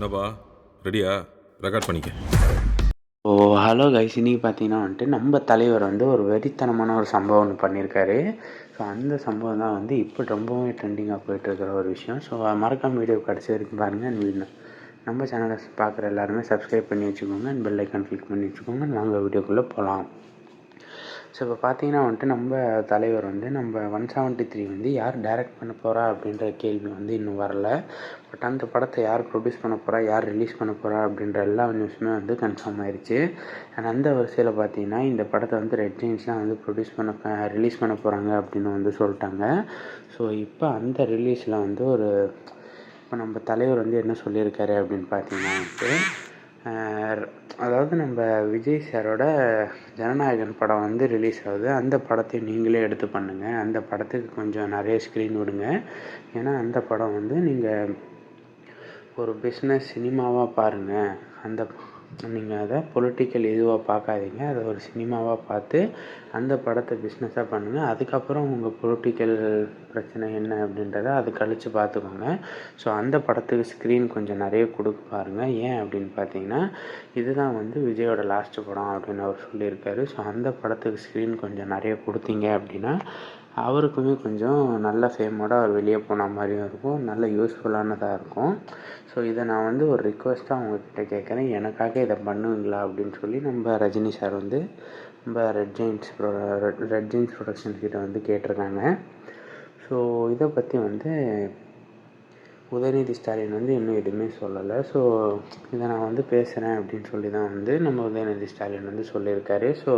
என்னப்பா? ரெடியா ரெக்கார்ட் பண்ணிக்க. ஓ ஹலோ கைஸ் இன்னைக்கு பார்த்தீங்கன்னா வந்துட்டு நம்ம தலைவர் வந்து ஒரு வெறித்தனமான ஒரு சம்பவம் ஒன்று பண்ணியிருக்காரு. ஸோ அந்த சம்பவம் தான் வந்து இப்போ ரொம்பவே ட்ரெண்டிங்காக போயிட்டுருக்கிற ஒரு விஷயம். ஸோ மறக்காம வீடியோ கடைசி வரைக்கும் பாருங்கள் அண்ட் நம்ம சேனலை பார்க்குற எல்லாருமே சப்ஸ்கிரைப் பண்ணி வச்சுக்கோங்க. அண்ட் பெல் ஐக்கான் கிளிக் பண்ணி வச்சுக்கோங்க. வாங்க வீடியோக்குள்ளே போகலாம் ஸோ இப்போ பார்த்தீங்கன்னா வந்துட்டு நம்ம தலைவர் வந்து நம்ம ஒன் செவன்ட்டி த்ரீ வந்து யார் டைரக்ட் பண்ண போகிறா அப்படின்ற கேள்வி வந்து இன்னும் வரல. பட் அந்த படத்தை யார் ப்ரொடியூஸ் பண்ண போகிறா யார் ரிலீஸ் பண்ண போகிறா அப்படின்ற எல்லா நியூஸுமே வந்து கன்ஃபார்ம் ஆயிடுச்சு அண்ட் அந்த வரிசையில் பார்த்தீங்கன்னா இந்த படத்தை வந்து ரெட் ஜெயின்ஸ் தான் வந்து ப்ரொடியூஸ் பண்ண ரிலீஸ் பண்ண போகிறாங்க அப்படின்னு வந்து சொல்லிட்டாங்க. ஸோ இப்போ அந்த ரிலீஸில் வந்து ஒரு இப்போ நம்ம தலைவர் வந்து என்ன சொல்லியிருக்காரு அப்படின்னு பார்த்தீங்கன்னா வந்துட்டு அதாவது நம்ம விஜய் சாரோட ஜனநாயகன் படம் வந்து ரிலீஸ் ஆகுது. அந்த படத்தை நீங்களே எடுத்து பண்ணுங்கள் அந்த படத்துக்கு கொஞ்சம் நிறைய ஸ்க்ரீன் விடுங்க. ஏன்னா அந்த படம் வந்து நீங்கள் ஒரு பிஸ்னஸ் சினிமாவாக பாருங்கள் அந்த நீங்கள் அதை பொலிட்டிக்கல் இதுவாக பார்க்காதீங்க. அதை ஒரு சினிமாவாக பார்த்து அந்த படத்தை பிஸ்னஸாக பண்ணுங்கள் அதுக்கப்புறம் உங்கள் பொலிட்டிக்கல் பிரச்சனை என்ன அப்படின்றத அது கழித்து பார்த்துக்கோங்க. ஸோ அந்த படத்துக்கு ஸ்க்ரீன் கொஞ்சம் நிறைய கொடுக்க பாருங்கள் ஏன் அப்படின்னு பார்த்தீங்கன்னா இதுதான் வந்து விஜயோட லாஸ்ட் படம் அப்படின்னு அவர் சொல்லியிருக்காரு. ஸோ அந்த படத்துக்கு ஸ்க்ரீன் கொஞ்சம் நிறைய கொடுத்தீங்க அப்படின்னா அவருக்குமே கொஞ்சம் நல்ல ஃபேமோட அவர் வெளியே போன மாதிரியும் இருக்கும். நல்ல யூஸ்ஃபுல்லானதாக இருக்கும். ஸோ இதை நான் வந்து ஒரு ரிக்வெஸ்ட்டாக உங்ககிட்ட கேட்குறேன். எனக்காக இதை பண்ணுவீங்களா அப்படின்னு சொல்லி நம்ம ரஜினி சார் வந்து நம்ம red giants bro red giants productions கிட்ட வந்து கேட்டிருக்காங்க. ஸோ இதை பற்றி வந்து உதயநிதி ஸ்டாலின் வந்து இன்னும் எதுவுமே சொல்லலை. ஸோ இதை நான் வந்து பேசுகிறேன் அப்படின்னு சொல்லி தான் வந்து நம்ம உதயநிதி ஸ்டாலின் வந்து சொல்லியிருக்காரு. ஸோ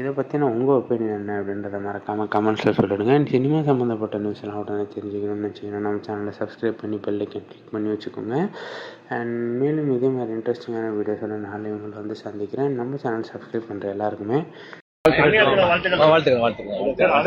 இதை பற்றி நான் உங்கள் ஒப்பீனியன் என்ன அப்படின்றத மறக்காமல் கமெண்ட்ஸில் சொல்லிடுங்க. அண்ட் சினிமா சம்மந்தப்பட்ட நியூஸ் எல்லாம் உடனே தெரிஞ்சுக்கணும்னு வச்சுக்கணும் நம்ம சேனலை சப்ஸ்கிரைப் பண்ணி பெல்லைக்கன் கிளிக் பண்ணி வச்சுக்கோங்க. அண்ட் மேலும் இதே மாதிரி இன்ட்ரெஸ்டிங்கான வீடியோஸோட நாளை உங்களை வந்து சந்திக்கிறேன். நம்ம சேனல் சப்ஸ்கிரைப் பண்ணுற எல்லாருக்குமே வாழ்த்துக்கள். வாழ்த்துக்கள்.